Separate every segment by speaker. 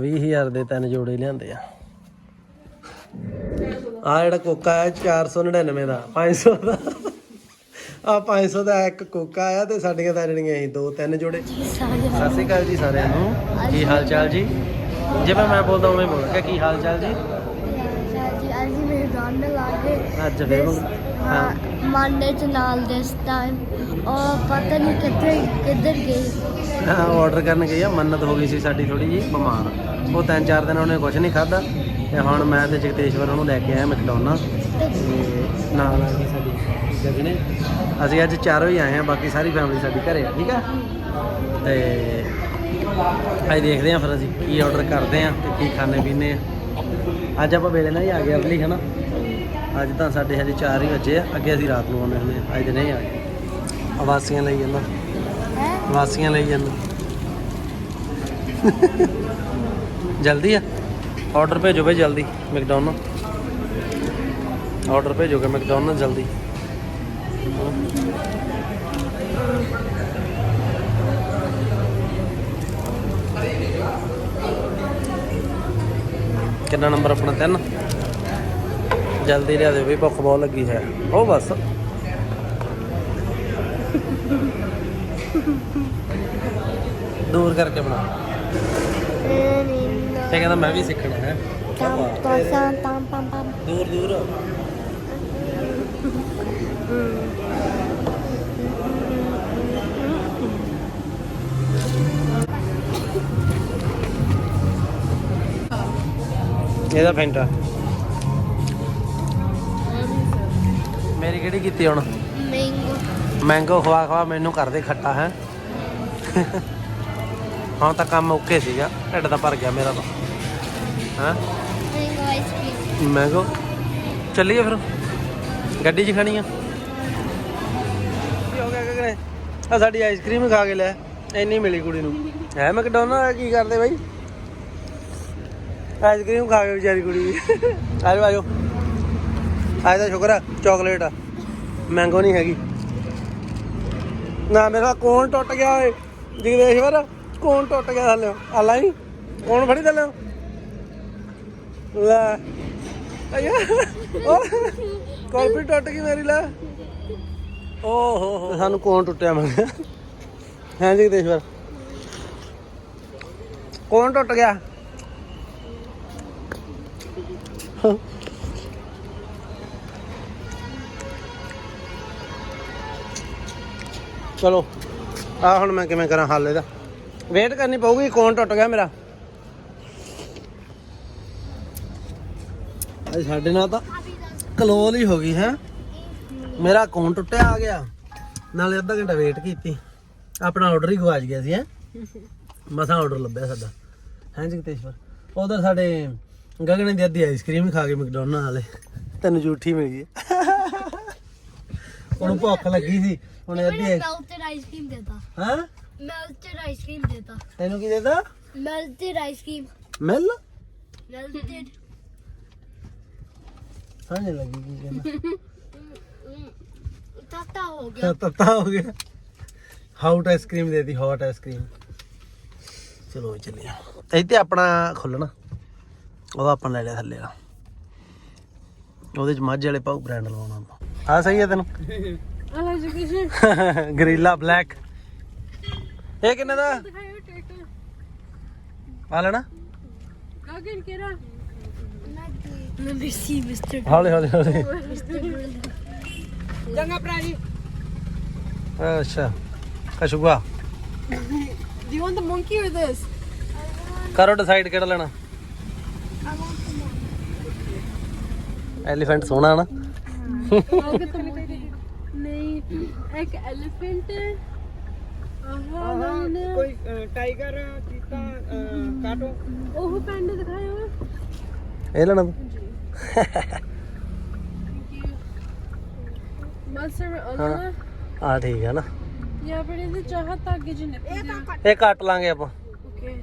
Speaker 1: 20000 ਦੇ ਤਿੰਨ ਜੋੜੇ ਲਿਆਂਦੇ ਆ। ਆ ਜਿਹੜਾ ਕੋਕਾ ਹੈ 499 ਦਾ 500 ਦਾ। ਆ 500 ਦਾ ਇੱਕ ਕੋਕਾ ਆਇਆ ਤੇ ਸਾਡੀਆਂ ਤਾਂ ਜਿਹੜੀਆਂ ਸੀ ਦੋ ਤਿੰਨ ਜੋੜੇ। ਸਤਿ ਸ਼੍ਰੀ ਅਕਾਲ ਜੀ ਸਾਰਿਆਂ ਨੂੰ। ਕੀ ਹਾਲ ਚਾਲ ਜੀ? ਜਿਵੇਂ ਮੈਂ ਬੋਲਦਾ ਉਵੇਂ ਬੋਲ। ਕੇ ਕੀ ਹਾਲ ਚਾਲ ਜੀ?
Speaker 2: ਅੱਜ ਮੇਰੇ
Speaker 1: ਹਾਂ।
Speaker 2: ਮੰਡੇ ਚ ਨਾਲ ਦਿਸ ਟਾਈਮ ਉਹ ਪਤਾ ਨਹੀਂ ਕਿੱਥੇ ਕਿੱਧਰ ਗਈ
Speaker 1: ਆਰਡਰ ਕਰਨ ਗਈ ਆ ਮੰਨਤ ਹੋ ਗਈ ਸੀ ਸਾਡੀ ਥੋੜੀ ਜੀ ਬਿਮਾਰ। ਉਹ ਤਿੰਨ ਚਾਰ ਦਿਨ ਉਹਨੇ ਕੁਝ ਨਹੀਂ ਖਾਦਾ ਤੇ ਹੁਣ ਮੈਂ ਤੇ ਜਗਤੇਸ਼ਵਰ ਉਹਨੂੰ ਲੈ ਕੇ ਆਇਆ ਮੈਕਡੋਨਾ ਤੇ ਨਾਲ ਆ ਗਈ ਸਾਡੀ ਜਗਨੇ ਅਸੀਂ ਅੱਜ ਚਾਰੋਂ ਹੀ ਆਏ ਆ ਬਾਕੀ ਸਾਰੀ ਫੈਮਿਲੀ ਸਾਡੀ ਘਰੇ ਆ ਠੀਕ ਆ? ਤੇ ਅੱਜ ਦੇਖਦੇ ਆ ਫਿਰ ਅਸੀਂ ਕੀ ਆਰਡਰ ਕਰਦੇ ਆ ਤੇ ਕੀ ਖਾਣੇ ਪੀਣੇ ਆ। ਅੱਜ ਆਪਾਂ ਵੇਲੇ ਨਾਲ ਹੀ ਆ ਗਏ ਅਰਲੀ ਹਨਾ? ਅੱਜ ਤਾਂ ਸਾਡੇ ਹਜੇ 4 ਹੀ ਵਜੇ ਆ ਅੱਗੇ ਅਸੀਂ ਰਾਤ ਨੂੰ ਆਉਂਦੇ ਹੁੰਦੇ ਅੱਜ ਨਹੀਂ ਆ ਗਏ। ਆਵਾਸੀਆਂ ਲਈ ਜਾਂਦਾ।
Speaker 2: ਹੈ?
Speaker 1: ਵਾਸੀਆਂ ਲਈ ਜਾਂਦਾ। ਜਲਦੀ ਆ। ਆਰਡਰ ਭੇਜੋ ਬਈ ਜਲਦੀ ਮੈਕਡੋਨਲ ਆਰਡਰ ਭੇਜੋਗੇ ਮੈਕਡੋਨਲ ਜਲਦੀ। ਕਿੰਨਾ ਨੰਬਰ ਆਪਣਾ? ਤਿੰਨ। ਜਲਦੀ ਲਿਆ ਦਿਓ ਵੀ ਭੁੱਖ ਬਹੁਤ ਲੱਗੀ ਹੈ। ਉਹ ਬਸ। ਦੂਰ ਕਰਕੇ ਬਣਾ। ਤੇ ਕਹਿੰਦਾ ਮੈਂ ਵੀ ਸਿੱਖਣਾ ਹੈ।
Speaker 2: ਪਮ ਪਮ।
Speaker 1: ਦੂਰ ਦੂਰ। ਇਹਦਾ ਫੈਂਟਾ। ਮੇਰੀ ਕਿਹੜੀ ਕੀਤੀ ਹੁਣ?
Speaker 2: ਮੈਂਗੋ
Speaker 1: ਮੈਂਗੋ ਖਵਾ ਖਵਾ ਮੈਨੂੰ ਕਰਦੇ ਖੱਟਾ ਹੈ। ਹਾਂ ਤਾਂ ਕੰਮ ਓਕੇ ਸੀਗਾ। ਢਿੱਡ ਤਾਂ ਭਰ ਗਿਆ ਮੇਰਾ ਤਾਂ। ਹਾਂ?
Speaker 2: ਮੈਂਗੋ ਆਈਸਕ੍ਰੀਮ
Speaker 1: ਮੈਂਗੋ ਚੱਲੀਏ ਫਿਰ। ਗੱਡੀ 'ਚ ਖਾਣੀ ਆ ਕੀ ਹੋ ਗਿਆ ਕਗਰੇ ਆ ਸਾਡੀ ਆਈਸਕ੍ਰੀਮ ਖਾ ਕੇ ਲੈ। ਇੰਨੀ ਮਿਲੀ ਕੁੜੀ ਨੂੰ। ਹੈ ਮੈਕਡੋਨਲਡ ਕੀ ਕਰਦੇ ਬਾਈ? ਆਈਸਕ੍ਰੀਮ ਖਾ ਕੇ ਵਿਚਾਰੀ ਕੁੜੀ। ਆਜੋ ਆਜੋ। ਅੱਜ ਦਾ ਸ਼ੁਕਰ ਆ ਚਾਕਲੇਟ ਆ। ਮੈਂਗੋ ਨਹੀਂ ਹੈਗੀ। ਨਾ ਮੇਰਾ ਕੋਨ ਟੁੱਟ ਗਿਆ ਓਏ। ਜਗਦੇਸ਼ਵਰ ਕੌਣ ਟੁੱਟ ਗਿਆ ਥੱਲੇ ਆ ਲਾਈ ਕੌਣ ਫੜੀ ਥੱਲੇ ਲੈ। ਅਯਾ ਉਹ ਟੁੱਟ ਗਈ ਮੇਰੀ, ਲੈ। ਓ ਹੋ। ਹੋ ਸਾਨੂੰ ਕੌਣ ਟੁੱਟਿਆ ਮੈਂ ਕਿਹਾ। ਜਗਦੇਸ਼ਵਰ ਕੌਣ ਟੁੱਟ ਗਿਆ? ਚਲੋ ਆ ਹੁਣ ਮੈਂ ਕਿਵੇਂ ਕਰਾਂ ਹੱਲ ਇਹਦਾ? ਵੇਟ ਕਰਨੀ ਪਊਗੀ ਕੋਨ ਟੁੱਟ ਗਿਆ ਮੇਰਾ? ਅੱਜ ਸਾਡੇ ਨਾਲ ਤਾਂ ਕਲੋਲ ਹੀ ਹੋ ਗਈ ਹੈ? ਮੇਰਾ ਕੋਨ ਟੁੱਟਿਆ ਆ ਗਿਆ। ਨਾਲੇ ਅੱਧਾ ਘੰਟਾ ਵੇਟ ਕੀਤੀ। ਆਪਣਾ ਆਰਡਰ ਹੀ ਗਵਾਚ ਗਿਆ ਸੀ ਹੈ? ਮਸਾਂ ਆਰਡਰ ਲੱਭਿਆ ਸਾਡਾ। ਹੈ ਜਗਤੇਸ਼ਵਰ? ਉਧਰ ਸਾਡੇ ਗਗਨ ਦੀ ਅੱਧੀ ਆਈਸਕ੍ਰੀਮ ਖਾ ਕੇ ਮੈਕਡੋਨਲਡ ਵਾਲੇ। ਤੈਨੂੰ ਝੂਠੀ ਮਿਲ ਗਈ। ਉਹਨੂੰ ਭੁੱਖ ਲੱਗੀ ਸੀ। ਉਹਨੇ ਅੱਧੀ
Speaker 2: ਆਈਸਕ੍ਰੀਮ ਦੇਤਾ?
Speaker 1: ਹਾਂ?
Speaker 2: ਮੈਲਟਡ ਆਈਸਕ੍ਰੀਮ ਦੇਤਾ।
Speaker 1: ਤੈਨੂੰ ਕੀ ਦੇਦਾ
Speaker 2: ਮੈਲਟਡ ਆਈਸਕ੍ਰੀਮ
Speaker 1: ਮਿਲ
Speaker 2: ਮੈਲਟਡ
Speaker 1: ਸਮਝ ਲੱਗੀ ਕੀ ਕਹਿੰਦਾ।
Speaker 2: ਤਾਤਾ ਹੋ ਗਿਆ।
Speaker 1: ਤੱਤਾ ਹੋ ਗਿਆ। ਹੌਟ ਆਈਸਕ੍ਰੀਮ ਦੇ ਦੀ ਹੌਟ ਆਈਸਕ੍ਰੀਮ ਚਲੋ ਚੱਲੀਏ। ਇੱਥੇ ਆਪਣਾ ਖੁੱਲਣਾ। ਉਹਦਾ ਆਪਾਂ ਲੈ ਲਿਆ ਥੱਲੇ ਵਾਲਾ। ਉਹਦੇ ਚ ਮੱਝ ਵਾਲੇ ਪਾਉ ਬ੍ਰਾਂਡ ਲਵਾਉਣਾ ਆਪਾਂ। ਆ ਸਹੀ ਹੈ ਤੈਨੂੰ?
Speaker 2: ਅਲਾ ਜੀ
Speaker 1: ਗਰੀਲਾ ਬਲੈਕ ਇਹ ਕਿੰਨੇ ਦਾ?
Speaker 2: ਦਿਖਾਇਓ
Speaker 1: ਆ ਲੈਣਾ।
Speaker 2: ਗਗਨ ਕਿਹੜਾ? ਨੰਬਰ ਸੀ ਮਿਸਟਰ
Speaker 1: ਹੌਲੇ ਹੌਲੇ ਹੌਲੇ।
Speaker 2: ਜੰਗਾ ਪ੍ਰਾਜੀ
Speaker 1: ਅੱਛਾ। ਕਸ਼ੂਗਾ
Speaker 2: Do you want the monkey or this?
Speaker 1: ਕਰੋ ਡਿਸਾਈਡ ਕਿਹੜਾ ਲੈਣਾ। ਐਲੀਫੈਂਟ ਸੋਹਣਾ ਨਾ।
Speaker 2: ਨਹੀਂ ਇੱਕ ਐਲੀਫੈਂਟ ਆਹ
Speaker 3: ਕੋਈ ਟਾਈਗਰ ਚੀਤਾ ਕਾਟੋ।
Speaker 2: ਉਹ ਪੈਂਡਾ ਦਿਖਾਇਓ।
Speaker 1: ਇਹ ਲੈਣਾ ਤੂੰ? ਆ ਠੀਕ ਹੈ ਨਾ।
Speaker 2: ਜਾਂ ਫਿਰ ਇਹਦੇ ਚਾਹਤ ਅੱਗੇ ਜੀ ਨਿਕਲ
Speaker 1: ਇਹ ਕੱਟ ਲਾਂਗੇ ਆਪਾਂ।
Speaker 2: ਓਕੇ.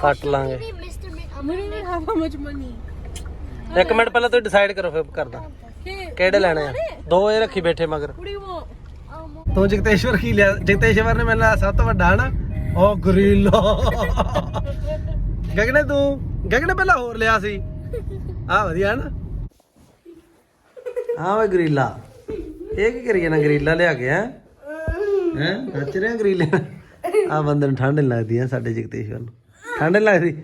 Speaker 1: ਕੱਟ ਲਾਂਗੇ. ਇੱਕ ਮਿੰਟ ਪਹਿਲਾਂ ਤੁਸੀਂ ਡਿਸਾਈਡ ਕਰੋ ਫਿਰ ਕਰਦਾ. ਕਿਹੜੇ ਲੈਣੇ ਆ? ਦੋ ਇਹ ਰੱਖੀ ਬੈਠੇ ਮਗਰ
Speaker 2: What do you want?
Speaker 1: ਤੂੰ ਜਗਤੇਸ਼ਵਰ ਕੀ ਲਿਆ? ਜਗਤੇਸ਼ਵਰ ਨੇ ਮੈਨੂੰ ਲਿਆ ਸਭ ਤੋਂ ਵੱਡਾ ਨਾ ਓ ਗਰੀਲਾ। ਗਗਨੇ ਤੂੰ, ਗਗਨੇ ਪਹਿਲਾਂ ਹੋਰ ਲਿਆ ਸੀ। ਆ ਵਧੀਆ ਨਾ। ਆ ਵੇ ਗਰੀਲਾ। ਇਹ ਕੀ ਕਰੀਏ ਨਾ, ਗਰੀਲਾ ਲਿਆ ਕੇ ਹੈ? ਹੈ? ਨੱਚ ਰਿਹਾ ਗਰੀਲੇ? ਆ ਬੰਦੇ ਨੂੰ ਠੰਡ ਨਹੀਂ ਲੱਗਦੀ ਆ ਸਾਡੇ ਜਗਤੇਸ਼ਵਰ ਨੂੰ। ਠੰਡ ਨਹੀਂ ਲੱਗਦੀ?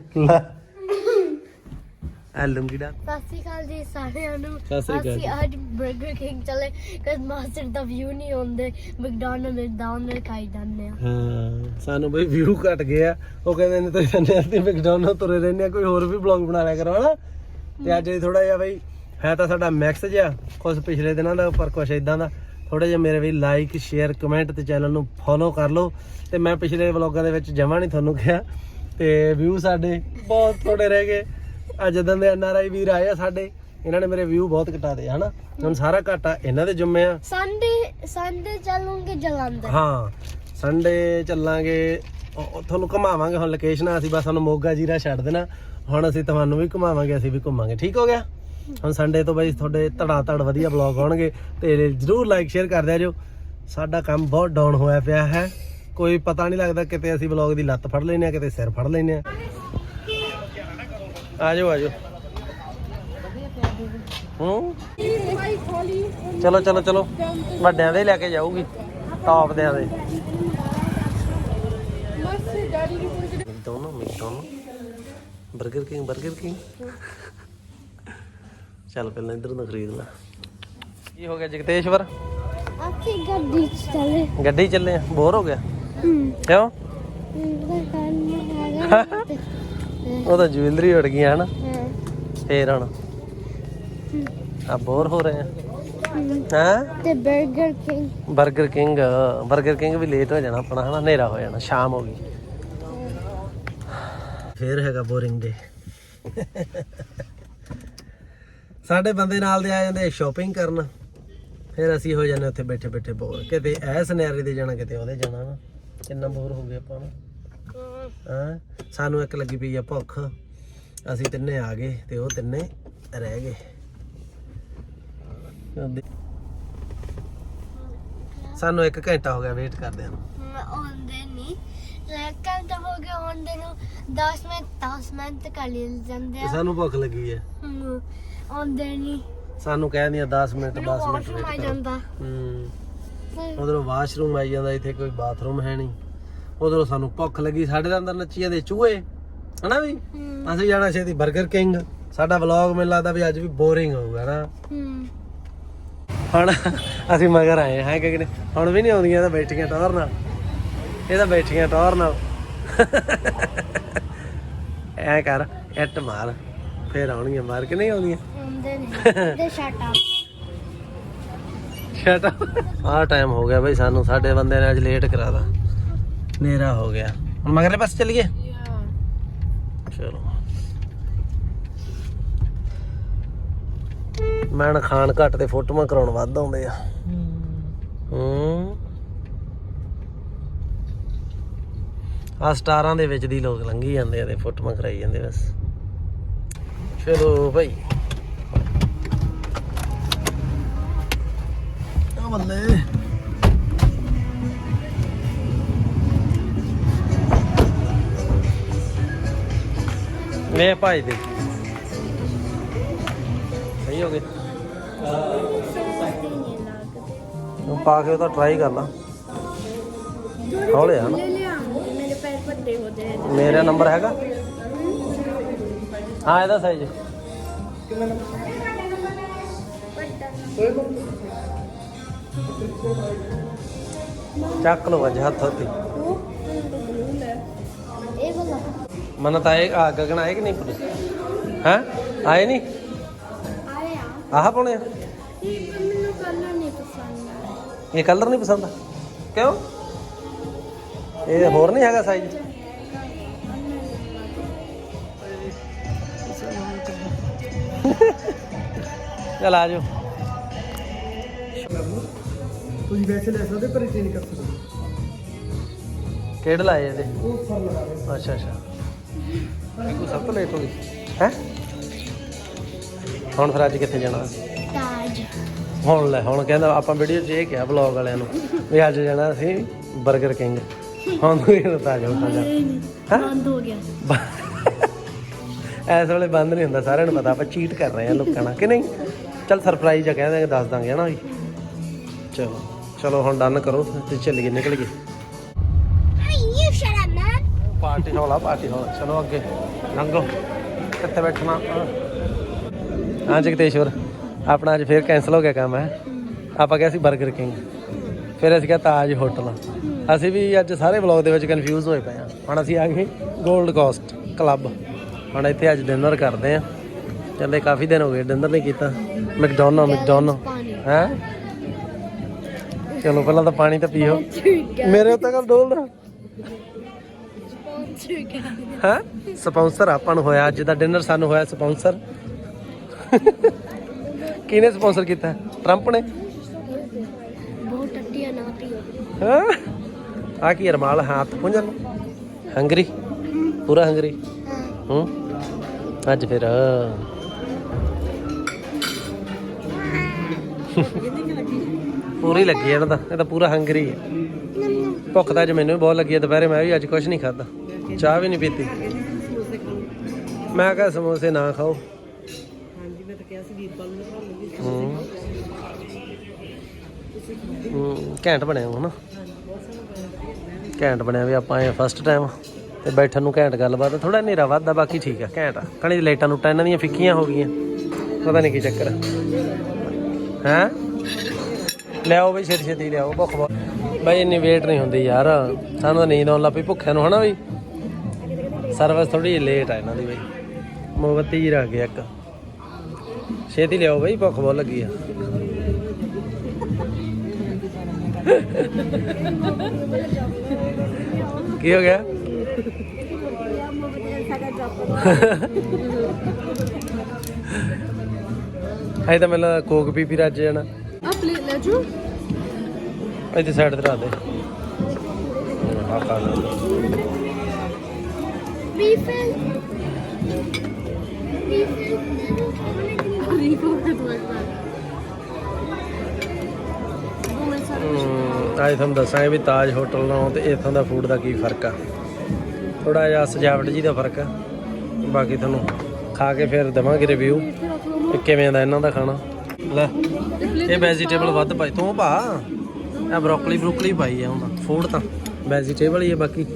Speaker 1: ਐਲਮ ਕਿਡਾ
Speaker 2: ਸਤਿ ਸ਼੍ਰੀ ਅਕਾਲ ਜੀ ਸਾਰਿਆਂ ਨੂੰ।
Speaker 1: ਸਤਿ ਸ਼੍ਰੀ ਅਕਾਲ
Speaker 2: ਅਸੀਂ ਅੱਜ 버ਗਰ ਕਿੰਗ ਚਲੇ। ਕਦ ਮਾਸਟਰ ਦਾ ਵਿਊ ਨਹੀਂ ਹੁੰਦੇ ਮੈਕਡੋਨਲਡ ਡਾਊਨਲਡ ਖਾਈ ਜਾਂਦੇ ਆ।
Speaker 1: ਹਾਂ ਸਾਨੂੰ ਬਈ ਵਿਊ ਘਟ ਗਏ ਆ ਉਹ ਕਹਿੰਦੇ ਨੇ ਤੁਸੀਂ ਸੰਨੇ ਅਸੀਂ ਮੈਕਡੋਨਲਡ ਤੁਰੇ ਰਹਿੰਦੇ ਆ ਕੋਈ ਹੋਰ ਵੀ ਬਲੌਗ ਬਣਾ ਲਿਆ ਕਰੋ ਹਨਾ? ਤੇ ਅੱਜ ਥੋੜਾ ਜਿਹਾ ਬਈ ਹੈ ਤਾਂ ਸਾਡਾ ਮੈਕਸ ਜਿਹਾ ਕੁਝ ਪਿਛਲੇ ਦਿਨਾਂ ਦਾ ਪਰ ਕੁਝ ਇਦਾਂ ਦਾ। ਥੋੜਾ ਜਿਹਾ ਮੇਰੇ ਵੀ ਲਾਈਕ ਸ਼ੇਅਰ ਕਮੈਂਟ ਤੇ ਚੈਨਲ ਨੂੰ ਫੋਲੋ ਕਰ ਲਓ। ਤੇ ਮੈਂ ਪਿਛਲੇ ਵਲੌਗਾਂ ਦੇ ਵਿੱਚ ਜਮਾ ਨਹੀਂ ਤੁਹਾਨੂੰ ਕਿਹਾ। ਤੇ ਵਿਊ ਸਾਡੇ ਬਹੁਤ ਥੋੜੇ ਰਹਿ ਗਏ। ਅੱਜ ਜਦੋਂ ਦੇ ਐਨਆਰਆਈ ਵੀਰ ਆਏ ਆ ਸਾਡੇ ਇਹਨਾਂ ਨੇ ਮੇਰੇ ਵਿਊ ਬਹੁਤ ਘਟਾ ਦੇ ਹਨਾ? ਹੁਣ ਸਾਰਾ ਘਾਟਾ ਇਹਨਾਂ ਦੇ ਜੁੰਮੇ ਆ।
Speaker 2: ਸੰਡੇ ਸੰਡੇ ਚੱਲੂਗੇ ਜਲੰਧਰ।
Speaker 1: ਹਾਂ ਸੰਡੇ ਚੱਲਾਂਗੇ ਉਹ- ਉਹ ਤੁਹਾਨੂੰ ਘੁਮਾਵਾਂਗੇ ਹੁਣ ਲੋਕੇਸ਼ਨ ਅਸੀਂ ਬਸ ਸਾਨੂੰ ਮੋਗਾ ਜੀਰਾ ਛੱਡ ਦੇਣਾ। ਹੁਣ ਅਸੀਂ ਤੁਹਾਨੂੰ ਵੀ ਘੁਮਾਵਾਂਗੇ ਅਸੀਂ ਵੀ ਘੁੰਮਾਂਗੇ ਠੀਕ ਹੋ ਗਿਆ? ਹੁਣ ਸੰਡੇ ਤੋਂ ਬਈ ਤੁਹਾਡੇ ਧੜਾ ਧੜ ਵਧੀਆ ਬਲੌਗ ਆਉਣਗੇ ਤੇ ਜਰੂਰ ਲਾਈਕ ਸ਼ੇਅਰ ਕਰ ਦਿਆ ਜੋ। ਸਾਡਾ ਕੰਮ ਬਹੁਤ ਡਾਊਨ ਹੋਇਆ ਪਿਆ ਹੈ। ਕੋਈ ਪਤਾ ਨਹੀਂ ਲੱਗਦਾ ਕਿਤੇ ਅਸੀਂ ਬਲੌਗ ਦੀ ਲੱਤ ਫੜ ਲੈਨੇ ਆ ਕਿਤੇ ਸਿਰ ਫੜ ਲੈਨੇ ਆ ਆਜੋ ਆਜੋ। ਹੂੰ? ਚਲੋ ਚਲੋ ਚਲੋ। ਵੱਡਿਆਂ ਦੇ ਲੈ ਕੇ ਜਾਊਗੀ ਟੌਪ ਦੇ। ਦੇ ਦੋਨੋਂ ਮੈਕਡੋਨਲਡ 버ਗਰ ਕਿੰਗ 버ਗਰ ਕਿੰਗ ਚੱਲ ਪਹਿਲਾਂ ਇਧਰ ਨੂੰ ਖਰੀਦ ਲੈ। ਕੀ ਹੋ ਗਿਆ ਜਗਤੇਸ਼ਵਰ?
Speaker 2: ਅਸੀਂ ਗੱਡੀ 'ਚ ਚਲੇ।
Speaker 1: ਗੱਡੀ ਚੱਲੇ ਆ? ਬੋਰ ਹੋ ਗਿਆ?
Speaker 2: ਹੂੰ।
Speaker 1: ਕਿਉਂ? ਉਹ ਤਾਂ ਜੁਐਲਰੀ ਉੜ ਗਈ ਹਨ। ਫੇਰ ਹਣ ਆ ਬੋਰ ਹੋ ਰਹੇ
Speaker 2: ਹਾਂ? ਤੇ 버ਗਰ ਕਿੰਗ
Speaker 1: 버ਗਰ ਕਿੰਗ 버ਗਰ ਕਿੰਗ ਵੀ ਲੇਟ ਹੋ ਜਾਣਾ ਆਪਣਾ ਹਨਾ ਹਨੇਰਾ ਹੋ ਜਾਣਾ ਸ਼ਾਮ ਹੋ ਗਈ। ਫੇਰ ਹੈਗਾ ਬੋਰਿੰਗ ਡੇ ਸਾਡੇ ਬੰਦੇ ਨਾਲ ਦੇ ਆ ਜਾਂਦੇ ਸ਼ਾਪਿੰਗ ਕਰਨ। ਫਿਰ ਅਸੀਂ ਹੋ ਜਾਂਦੇ ਉੱਥੇ ਬੈਠੇ ਬੈਠੇ ਬੋਰ ਕਿਤੇ ਇਹ ਸਿਨੈਰੀ ਤੇ ਜਾਣਾ ਕਿਤੇ ਉਹਦੇ ਜਾਣਾ ਕਿੰਨਾ ਬੋਰ ਹੋ ਗਿਆ ਆਪਾਂ ਨੂੰ। ਹਾਂ? ਸਾਨੂੰ ਇੱਕ ਲੱਗੀ ਪਈ ਆ ਭੁੱਖ। ਅਸੀਂ ਤਿੰਨੇ ਆ ਗਏ ਤੇ ਉਹ ਤਿੰਨੇ ਰਹਿ ਗਏ। ਸਾਨੂੰ 1 ਘੰਟਾ ਹੋ ਗਿਆ ਵੇਟ ਕਰਦਿਆਂ ਨੂੰ।
Speaker 2: ਆਉਂਦੇ ਨਹੀਂ ਤਾਂ ਹੋ ਗਿਆ ਆਉਂਦੇ ਨੂੰ। 10 ਮਿੰਟ 10 ਮਿੰਟ ਕਰ ਜਾਂਦੇ
Speaker 1: ਤੇ
Speaker 2: ਆ
Speaker 1: ਸਾਨੂੰ ਭੁੱਖ ਲੱਗੀ ਹੈ
Speaker 2: ਆਉਂਦੇ ਨਹੀਂ
Speaker 1: ਸਾਨੂੰ ਕਹਿ ਦਿਆਂ 10 ਮਿੰਟ
Speaker 2: ਮੈਨੂੰ
Speaker 1: 10 ਮਿੰਟ
Speaker 2: ਆ
Speaker 1: wait ਕਰੋ।
Speaker 2: ਜਾਂਦਾ।
Speaker 1: ਹੂੰ। ਉਧਰੋਂ ਵਾਸ਼ਰੂਮ ਆਈ ਜਾਂਦਾ ਇੱਥੇ ਕੋਈ ਬਾਥਰੂਮ ਹੈ ਨਹੀਂ ਉਧਰੋਂ ਸਾਨੂੰ ਭੁੱਖ ਲੱਗੀ ਸਾਡੇ ਦੇ ਅੰਦਰ ਨੱਚੀ ਜਾਂਦੇ ਚੂਹੇ। ਹਨਾ ਵੀ? ਅਸੀਂ ਜਾਣਾ ਛੇਤੀ 버ਗਰ ਕਿੰਗ ਸਾਡਾ ਵਲੌਗ ਮੈਨੂੰ ਲੱਗਦਾ ਵੀ ਅੱਜ ਵੀ ਬੋਰਿੰਗ ਹੋਊਗਾ ਨਾ। ਹੁਣ ਅਸੀਂ ਮਗਰ ਆਏ ਹਾਂ ਕਿ ਹੁਣ ਵੀ ਨਹੀਂ ਆਉਂਦੀਆਂ ਤਾਂ ਬੈਠੀਆਂ ਟੌਰ ਨਾਲ। ਇਹ ਤਾਂ ਬੈਠੀਆਂ ਟੌਰ ਨਾਲ। ਐ ਕਰ ਇੱਟ ਮਾਰ। ਫੇਰ ਆਉਣਗੀਆਂ ਮਾਰ ਕੇ ਨਹੀਂ ਆਉਂਦੀਆਂ?
Speaker 2: ਆਉਂਦੇ ਨਹੀਂ ਤੇ ਸ਼ਟ
Speaker 1: ਸ਼ਟ ਆਹ ਟਾਈਮ ਹੋ ਗਿਆ ਬਈ ਸਾਨੂੰ ਸਾਡੇ ਬੰਦੇ ਨੇ ਅੱਜ ਲੇਟ ਕਰਾਦਾ ਹਨੇਰਾ ਹੋ ਗਿਆ ਹੁਣ ਮਗਰਲੇ ਪਾਸੇ ਚੱਲੀਏ ਚਲੋ ਮੈਂ ਖਾਨ ਘੱਟ ਤੇ ਫੋਟੋਆਂ ਕਰਾਉਣ ਵੱਧ ਆਉਂਦੇ ਆ ਹੂੰ ਆ ਸਟਾਰਾਂ ਦੇ ਵਿੱਚ ਦੀ ਲੋਕ ਲੰਘੀ ਜਾਂਦੇ ਆ ਤੇ ਫੋਟੋਆਂ ਕਰਾਈ ਜਾਂਦੇ ਬਸ ਚਲੋ ਭਾਈ ਆ ਬੱਲੇ ਵੇ ਭਾਈ ਦੇ। ਸਹੀ ਹੋ ਗਏ। ਉਹ ਪਾ ਕੇ ਉਹ ਤਾਂ ਟਰਾਈ ਕਰ ਲਾ। ਹੌਲੇ ਆ ਨਾ।
Speaker 2: ਮੇਰੇ ਪੈਰ ਵੱਡੇ ਹੋ ਜਾਏ
Speaker 1: ਮੇਰਾ ਨੰਬਰ ਹੈਗਾ? ਹਾਂ ਇਹਦਾ ਸਾਈਜ਼ ਚੱਕ ਲਓ ਅੱਜ ਹੱਥ ਹੱਥੀ ਮਨ ਤਾਂ ਇਹ ਆ ਗਗਨ ਆਏ ਕਿ ਨਹੀਂ ਪੁਲਿਸ ਹੈ? ਆਏ ਨਹੀਂ?
Speaker 2: ਆਇਆ
Speaker 1: ਆਹ ਪਾਉਣੇ ਆ?
Speaker 2: ਇਹ ਮੈਨੂੰ ਕਲਰ ਨਹੀਂ ਪਸੰਦ
Speaker 1: ਇਹ ਕਲਰ ਨਹੀਂ ਪਸੰਦ? ਕਿਉਂ? ਇਹ ਹੋਰ ਨਹੀਂ ਹੈਗਾ ਸਾਈਜ਼ ਚਲ ਆ ਜਾਓ।
Speaker 3: ਤੁਸੀਂ ਵੈਸੇ ਲੈ ਸਕਦੇ ਪਰ ਚੇਂਜ ਕਰ ਸਕਦੇ।
Speaker 1: ਕਿਹੜੇ ਲਾਏ ਇਹਦੇ?
Speaker 3: ਉਹ ਫਰ ਲਗਾ ਦੇ
Speaker 1: ਅੱਛਾ ਅੱਛਾ। ਇਹ ਕੋਈ ਸਭ ਤੋਂ? ਲੇਟ ਹੋ? ਗਈ ਹੈ ਹੁਣ ਫਿਰ ਅੱਜ ਕਿੱਥੇ ਜਾਣਾ?
Speaker 2: ਤਾਜ।
Speaker 1: ਹੁਣ ਲੈ ਹੁਣ ਕਹਿੰਦਾ ਆਪਾਂ ਵੀਡੀਓ 'ਚ ਇਹ ਕਿਹਾ ਵਲੌਗ ਵਾਲਿਆਂ ਨੂੰ ਵੀ ਅੱਜ ਜਾਣਾ ਅਸੀਂ 버ਗਰ ਕਿੰਗ ਹੁਣ ਤੂੰ ਇਹ ਤਾਜ ਹੈਂ?
Speaker 2: ਬੰਦ ਹੋ ਗਿਆ।
Speaker 1: ਐਸ ਵੇਲੇ ਬੰਦ ਨਹੀਂ ਹੁੰਦਾ ਸਾਰਿਆਂ ਨੂੰ ਪਤਾ ਆਪਾਂ ਚੀਟ ਕਰ ਰਹੇ ਆ ਲੋਕਾਂ ਨਾਲ ਕਿ ਨਹੀਂ? ਚਲ ਸਰਪ੍ਰਾਈਜ਼ ਆ ਕਹਿ ਦਾਂਗੇ ਦੱਸ ਦਾਂਗੇ ਹਨਾ ਵੀ? ਚਲੋ ਚਲੋ ਹੁਣ ਡਨ ਕਰੋ ਤੇ ਚੱਲੀਏ ਨਿਕਲ ਗਏ। ਪਾਰਟੀ ਹੌਲਾ ਪਾਰਟੀ ਹੌਲਾ। ਚਲੋ ਅੱਗੇ, ਲੰਘੋ। ਕਿੱਥੇ ਬੈਠਣਾ? ਹਾਂ ਜਗਤੇਸ਼ਵਰ ਆਪਣਾ ਅੱਜ ਫੇਰ ਕੈਨਸਲ ਹੋ ਗਿਆ ਕੰਮ, ਹੈ? ਆਪਾਂ ਕਿਹਾ ਸੀ 버ਗਰ ਕਿੰਗ ਫਿਰ ਅਸੀਂ ਕਿਹਾ ਤਾਜ ਹੋਟਲ। ਅਸੀਂ ਵੀ ਅੱਜ ਸਾਰੇ ਵਲੌਗ ਦੇ ਵਿੱਚ ਕਨਫਿਊਜ਼ ਹੋਏ ਪਏ ਆ ਹੁਣ ਅਸੀਂ ਆ ਗਏ 골ਡ ਕੋਸਟ ਕਲੱਬ ਹੁਣ ਇੱਥੇ ਅੱਜ ਡਿਨਰ ਕਰਦੇ ਆ ਚੱਲੇ ਕਾਫੀ ਦਿਨ ਹੋ ਗਏ ਡਿਨਰ ਨਹੀਂ ਕੀਤਾ। ਮੈਕਡੋਨਲਡ ਮੈਕਡੋਨਲਡ
Speaker 2: ਪਾਣੀ
Speaker 1: ਹੈ? ਚਲੋ, ਪਹਿਲਾਂ ਤਾਂ ਪਾਣੀ ਤਾਂ ਪੀਓ। ਮੇਰੇ ਉੱਤੇ ਕਰ ਡੋਲਦਾ। ਹਾਂ? ਸਪਾਂਸਰ ਆਪਾਂ ਨੂੰ ਹੋਇਆ ਅੱਜ ਦਾ ਡਿਨਰ ਸਾਨੂੰ ਹੋਇਆ ਸਪਾਂਸਰ ਕਿਹਨੇ ਸਪਾਂਸਰ ਕੀਤਾ? ਟਰੰਪ ਨੇ?
Speaker 2: ਬਹੁਤ ਟੱਟੀਆਂ ਨਾ ਪੀਓ।
Speaker 1: ਹਾਂ? ਆ ਕੀ ਰਮਾਲ? ਹੱਥ ਪੁੰਜਨ ਹੰਗਰੀ ਪੂਰਾ ਹੰਗਰੀ
Speaker 2: ਹਾਂ।
Speaker 1: ਹੂੰ? ਅੱਜ ਫਿਰ ਪੂਰੀ ਲੱਗੀ ਇਹਨਾਂ ਦਾ। ਇਹ ਤਾਂ ਪੂਰਾ ਹੰਗਰੀ ਹੈ ਭੁੱਖ ਤਾਂ ਅੱਜ ਮੈਨੂੰ ਵੀ ਬਹੁਤ ਲੱਗੀ ਹੈ ਦੁਪਹਿਰੇ ਮੈਂ ਵੀ ਅੱਜ ਕੁਝ ਨਹੀਂ ਖਾਦਾ ਚਾਹ ਵੀ ਨਹੀਂ ਪੀਤੀ। ਮੈਂ ਕਿਹਾ ਸਮੋਸੇ ਨਾ ਖਾਓ। ਹਾਂਜੀ ਮੈਂ ਤਾਂ ਕਿਹਾ ਸੀ ਵੀਰਪਾਲ ਨੂੰ ਘੈਂਟ ਬਣਿਆ ਉਹ ਘੈਂਟ ਬਣਿਆ ਵੀ ਆਪਾਂ ਆਏ ਫਸਟ ਟਾਈਮ ਤੇ ਬੈਠਣ ਨੂੰ ਘੈਂਟ ਗੱਲਬਾਤ ਥੋੜਾ ਹਨੇਰਾ ਵੱਧਦਾ ਬਾਕੀ ਠੀਕ ਆ ਘੈਂਟ ਆ। ਕਣੀ ਲਾਈਟਾਂ ਨੂੰ ਇਹਨਾਂ ਦੀਆਂ ਫਿੱਕੀਆਂ ਹੋ ਗਈਆਂ। ਪਤਾ ਨਹੀਂ ਕੀ ਚੱਕਰ ਹੈ? ਲਿਆਓ ਬਈ ਛੇਤੀ ਛੇਤੀ ਲਿਆਓ ਭੁੱਖ ਬਹੁਤ। ਬਈ ਇੰਨੀ ਵੇਟ ਨਹੀਂ ਹੁੰਦੀ ਯਾਰ। ਸਾਨੂੰ ਤਾਂ ਨੀਂਦ ਆਉਣ ਲੱਗ ਪਈ ਭੁੱਖਿਆਂ ਨੂੰ ਹਨਾ ਬਈ। ਸਰਵਿਸ ਥੋੜੀ ਲੇਟ ਆ ਇਹਨਾਂ ਦੀ ਬਈ। ਮੋਮਬੱਤੀ ਜੀ ਰੱਖ ਗਿਆ ਇੱਕ। ਛੇਤੀ ਲਿਆਓ ਬਈ ਭੁੱਖ ਬਹੁਤ ਲੱਗੀ ਆ। ਕੀ ਹੋ ਗਿਆ? ਅਜੇ ਤਾਂ ਮੈਨੂੰ ਕੋਕ ਪੀ ਪੀ ਰੱਜ ਜਾਣਾ।
Speaker 2: ਆ ਪਲੇਟ ਲੈ ਜੋ
Speaker 1: ਇੱਥੇ ਸਾਈਡ ਤੇ ਰੱਖ ਦੇ। ਖਾ ਲੈ
Speaker 2: ਰੀਫਿਲ ਰੀਫਿਲ ਰੀਫਿਲ ਕਰ ਦੋ ਇੱਕ ਵਾਰ ਉਹ
Speaker 1: ਤੁਹਾਨੂੰ ਦੱਸਾਂਗੇ ਵੀ ਤਾਜ ਹੋਟਲ ਨਾਲੋਂ ਤੇ ਇੱਥੋਂ ਦਾ ਫੂਡ ਦਾ ਕੀ ਫ਼ਰਕ ਆ। ਥੋੜਾ ਜਿਹਾ ਸਜਾਵਟ ਜੀ ਦਾ ਫ਼ਰਕ ਆ। ਬਾਕੀ ਤੁਹਾਨੂੰ ਖਾ ਕੇ ਫਿਰ ਦੇਵਾਂਗੇ ਰਿਵਿਊ ਕਿਵੇਂ ਦਾ ਇਹਨਾਂ ਦਾ ਖਾਣਾ। ਲੈ, ਇਹ ਵੈਜੀਟੇਬਲ ਵੱਧ ਪਾਈ, ਤੂੰ ਪਾ। ਇਹ ਬਰੋਕਲੀ ਬਰੋਕਲੀ ਪਾਈ ਆ ਹੁੰਦਾ ਫੂਡ ਤਾਂ ਵੈਜੀਟੇਬਲ ਹੀ ਹੈ ਬਾਕੀ।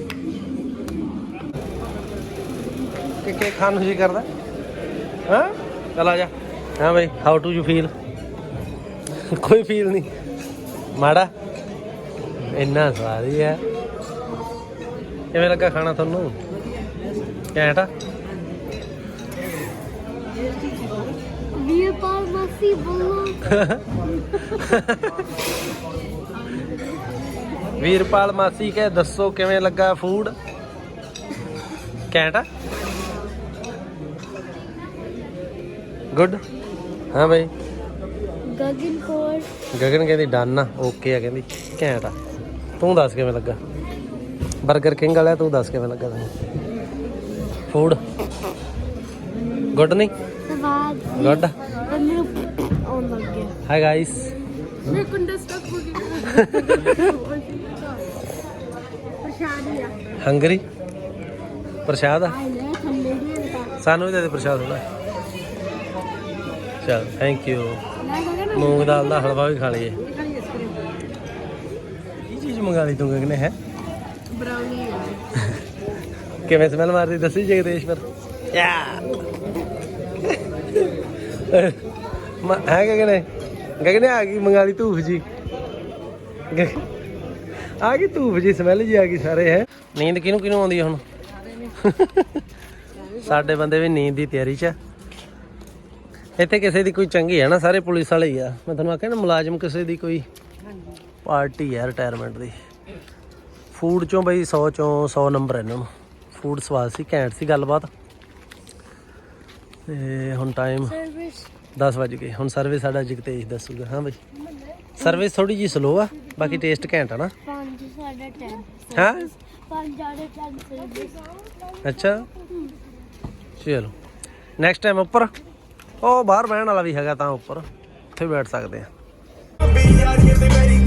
Speaker 1: ਕਿ ਖਾਣ ਨੂੰ ਜੀ ਕਰਦਾ। ਹਾਂ? ਚਲ ਆ ਜਾ। ਹਾਂ ਬਈ ਹਾਊ ਟੂ ਯੂ ਫੀਲ ਕੋਈ ਫੀਲ ਨਹੀਂ। ਮਾੜਾ। ਇੰਨਾ ਸਵਾਦ ਹੀ ਹੈ ਕਿਵੇਂ ਲੱਗਾ ਖਾਣਾ ਤੁਹਾਨੂੰ? ਘੈਂਟ ਆ?
Speaker 2: ਵੀਰਪਾਲ ਮਾਸੀ ਬੋਲੋ
Speaker 1: ਵੀਰਪਾਲ ਮਾਸੀ ਕਹੇ ਦੱਸੋ ਕਿਵੇਂ ਲੱਗਾ ਫੂਡ ਘੈਂਟ ਆ? ਗੁੱਡ ਹਾਂ ਬਈ।
Speaker 2: ਗਗਨ ਕੌਰ।
Speaker 1: ਗਗਨ ਕਹਿੰਦੀ ਡਨ ਆ ਓਕੇ ਆ। ਕਹਿੰਦੀ ਘੈਂਟ ਆ। ਤੂੰ ਦੱਸ ਕਿਵੇਂ ਲੱਗਾ? 버ਗਰ ਕਿੰਗ ਵਾਲਾ ਤੂੰ ਦੱਸ ਕਿਵੇਂ ਲੱਗਾ ਤੈਨੂੰ? ਫੂਡ ਗੁੱਡ ਨਹੀਂ
Speaker 2: ਸਵਾਦ।
Speaker 1: ਗੁੱਡ
Speaker 2: ਮੈਨੂੰ ਆਉਣ ਲੱਗ ਗਿਆ।
Speaker 1: ਹਾਈ ਗਾਇਸ
Speaker 2: ਮੇਰੇ ਕੁੰਡਾ ਸਟਕ ਹੋ ਗਿਆ ਪ੍ਰਸ਼ਾਦ ਆ।
Speaker 1: ਹੰਗਰੀ ਪ੍ਰਸ਼ਾਦ ਆ? ਸਾਨੂੰ ਵੀ ਦੇ ਦੇ ਪ੍ਰਸ਼ਾਦ ਥੋੜਾ ਚਲ ਥੈਂਕ ਯੂ ਮੂੰਗ ਦਾਲ ਦਾ ਹਲਵਾ ਵੀ ਖਾ ਲਈਏ। ਕੀ ਚੀਜ਼ ਮੰਗਾ ਲਈ ਤੂੰ ਗਗਨੇ ਹੈ?
Speaker 2: ਬ੍ਰਾਊਨੀ
Speaker 1: ਕਿਵੇਂ ਸਮੈਲ ਮਾਰਦੀ ਦੱਸੀ ਜਗਦੇਸ਼ਵਰ ਯਾ ਮ- ਹੈ ਗਗਨੇ? ਗਗਨੇ ਆ ਗਈ ਮੰਗਾ ਲਈ ਧੂਫ ਜੀ। ਆ ਗਈ ਧੂਫ ਜੀ ਸਮੈਲ ਜੀ ਆ ਗਈ ਸਾਰੇ ਹੈ? ਨੀਂਦ ਕਿਹਨੂੰ ਕਿਹਨੂੰ ਆਉਂਦੀ ਹੁਣ? ਸਾਡੇ ਬੰਦੇ ਵੀ ਨੀਂਦ ਦੀ ਤਿਆਰੀ 'ਚ ਆ। ਇੱਥੇ ਕਿਸੇ ਦੀ ਕੋਈ ਚੰਗੀ ਹੈ ਨਾ ਸਾਰੇ ਪੁਲਿਸ ਵਾਲੇ ਹੀ ਆ। ਮੈਂ ਤੁਹਾਨੂੰ ਆਖਿਆ ਨਾ ਮੁਲਾਜ਼ਮ ਕਿਸੇ ਦੀ ਕੋਈ ਪਾਰਟੀ ਹੈ ਰਿਟਾਇਰਮੈਂਟ ਦੀ। ਫੂਡ ਚੋਂ ਬਈ 100 ਚੋਂ 100 ਨੰਬਰ ਇਹਨਾਂ ਨੂੰ। ਫੂਡ ਸਵਾਦ ਸੀ ਘੈਂਟ ਸੀ ਗੱਲਬਾਤ। ਤੇ ਹੁਣ ਟਾਈਮ
Speaker 2: ਸਰਵਿਸ
Speaker 1: 10 ਵਜ ਗਏ। ਹੁਣ ਸਰਵਿਸ ਸਾਡਾ ਜਗਤੇਜ ਦੱਸੂਗਾ। ਹਾਂ ਬਈ। ਸਰਵਿਸ ਥੋੜੀ ਜੀ ਸਲੋ ਆ ਬਾਕੀ ਟੇਸਟ ਘੈਂਟ ਆ ਨਾ।
Speaker 2: 5 ਸਾਢੇ 10
Speaker 1: ਹਾਂ?
Speaker 2: 5 ਸਾਢੇ 10 ਸਰਵਿਸ
Speaker 1: ਅੱਛਾ। ਚਲੋ। ਨੈਕਸਟ ਟਾਈਮ ਉੱਪਰ। ਉਹ ਬਾਹਰ ਬਹਿਣ ਵਾਲਾ ਵੀ ਹੈਗਾ ਤਾਂ ਉੱਪਰ ਉੱਥੇ ਬੈਠ ਸਕਦੇ ਆ
Speaker 4: ਯਾਰ ਕਿਤੇ ਮੇਰੀ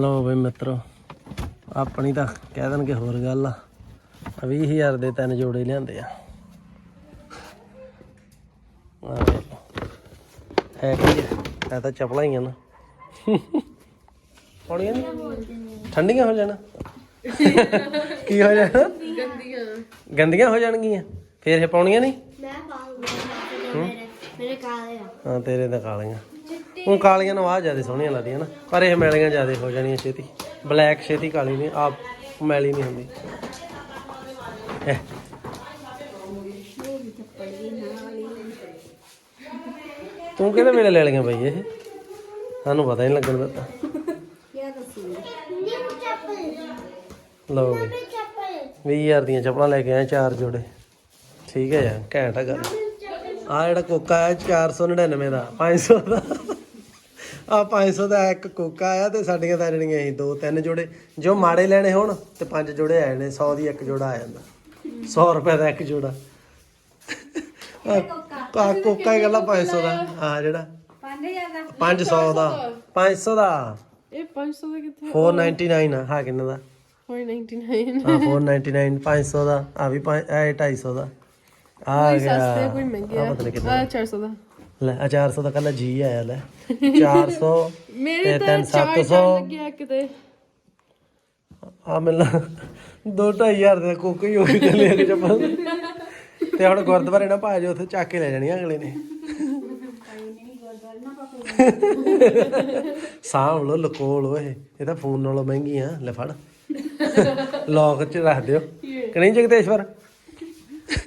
Speaker 1: ਲਓ ਬਈ ਮਿੱਤਰੋ ਆਪਣੀ ਤਾਂ ਕਹਿ ਦੇਣਗੇ ਹੋਰ ਗੱਲ ਆ। 20000 ਦੇ ਤਿੰਨ ਜੋੜੇ ਲਿਆਂਦੇ ਆ। ਹੈ ਕੀ ਇਹ ਤਾਂ ਚਪਲਾਂ ਹੀ ਆ ਨਾ। ਨੀ ਠੰਡੀਆਂ ਹੋ ਜਾਣਾ। ਕੀ ਹੋ ਜਾਣਾ? ਗੰਦੀਆਂ ਗੰਦੀਆਂ ਹੋ ਜਾਣਗੀਆਂ। ਫੇਰ ਇਹ ਪਾਉਣੀਆਂ ਨਹੀਂ?
Speaker 2: ਮੈਂ ਪਾਉਂਗਾ ਮੇਰੇ ਮੇਰੇ ਕਾਲੇ ਆ।
Speaker 1: ਹਾਂ ਤੇਰੇ ਤਾਂ ਕਾਲੀਆਂ ਉਹ ਕਾਲੀਆਂ ਨੂੰ ਆਹ ਜ਼ਿਆਦਾ ਸੋਹਣੀਆਂ ਲੱਗਦੀਆਂ ਨਾ ਪਰ ਇਹ ਮੈਲੀਆਂ ਜ਼ਿਆਦਾ ਹੋ ਜਾਣੀਆਂ ਛੇਤੀ। ਬਲੈਕ ਛੇਤੀ ਕਾਲੀ ਨਹੀਂ ਆਪ ਮੈਲੀ ਨਹੀਂ ਹੁੰਦੀ। ਇਹ, ਤੂੰ ਕਿਹਦੇ ਵੇਲੇ ਲੈ ਲਈਆਂ ਬਈ ਇਹ? ਸਾਨੂੰ ਪਤਾ ਹੀ ਨਹੀਂ ਲੱਗਣ ਦਿੱਤਾ।
Speaker 2: ਨਿਊ ਚੱਪਲ
Speaker 1: ਲਓ ਬਈ। 20000 ਦੀਆਂ ਚੱਪਲਾਂ ਲੈ ਕੇ ਆਏ ਚਾਰ ਜੋੜੇ। ਠੀਕ ਹੈ ਯਾਰ ਘੈਂਟ ਆ ਗੱਲ। ਆ ਜਿਹੜਾ ਕੋਕਾ ਹੈ 499 ਦਾ 500 ਦਾ। ਆ 500 ਦਾ ਇੱਕ ਕੋਕਾ ਆਇਆ ਤੇ ਸਾਡੀਆਂ ਤਾਂ ਜਿਹੜੀਆਂ ਸੀ ਦੋ ਤਿੰਨ ਜੋੜੇ। ਜੋ ਮਾੜੇ ਲੈਣੇ ਹੋਣ ਤੇ ਪੰਜ ਜੋੜੇ ਆਏ ਨੇ 100 ਦੀ ਇੱਕ ਜੋੜਾ ਆ ਜਾਂਦਾ। 100 ਰੁਪਏ ਦਾ ਇੱਕ ਜੋੜਾ। ਆ ਕੋਕਾ। ਹੀ ਗੱਲਾਂ 500 ਦਾ। ਆ ਜਿਹੜਾ? 500 ਦਾ। 500 ਦਾ।
Speaker 5: ਇਹ 500 ਦਾ ਕਿੱਥੇ?
Speaker 1: 499 ਆ। ਹਾਂ ਕਿੰਨੇ ਦਾ?
Speaker 5: 499
Speaker 1: ਹਾਂ 499 500 ਦਾ। ਆ ਵੀ ਪੰਜ- ਇਹ 250 ਦਾ। ਆ ਗਿਆ
Speaker 5: ਸਸਤੇ ਕੋਈ ਮਹਿੰਗੇ ਆ। 400 ਦਾ।
Speaker 1: ਲੈ ਆ 400 ਦਾ ਕੱਲਾ ਜੀ ਆਇਆ ਲੈ। 400
Speaker 5: ਮੇਰੇ
Speaker 1: ਤੇ
Speaker 5: ਤਾਂ
Speaker 1: ਤਿੰਨ
Speaker 5: 400
Speaker 1: 700
Speaker 5: ਲੱਗਿਆ ਕਿਤੇ
Speaker 1: ਆ ਮਿਲਣਾ 2-2500 ਦੇ ਕੋਕ ਹੀ ਹੋ ਗਈ ਕੱਲੇ ਇੱਕ ਚੱਪਲ ਤੇ ਹੁਣ ਗੁਰਦੁਆਰੇ ਨਾ ਭਾਜ ਉੱਥੇ ਚੱਕ ਕੇ ਲੈ ਜਾਣੀਆਂ ਅਗਲੇ ਨੇ। ਸਾਂਭ ਲੋ ਲਕੋ ਲੋ ਇਹ ਇਹ ਤਾਂ ਫੋਨ ਨਾਲੋਂ ਮਹਿੰਗੀ ਆ ਲੈ ਫੜ। ਲੌਕ ਚ ਰੱਖ ਦਿਓ। ਕਿ ਨਹੀਂ ਜਗਦੇਸ਼ਵਰ?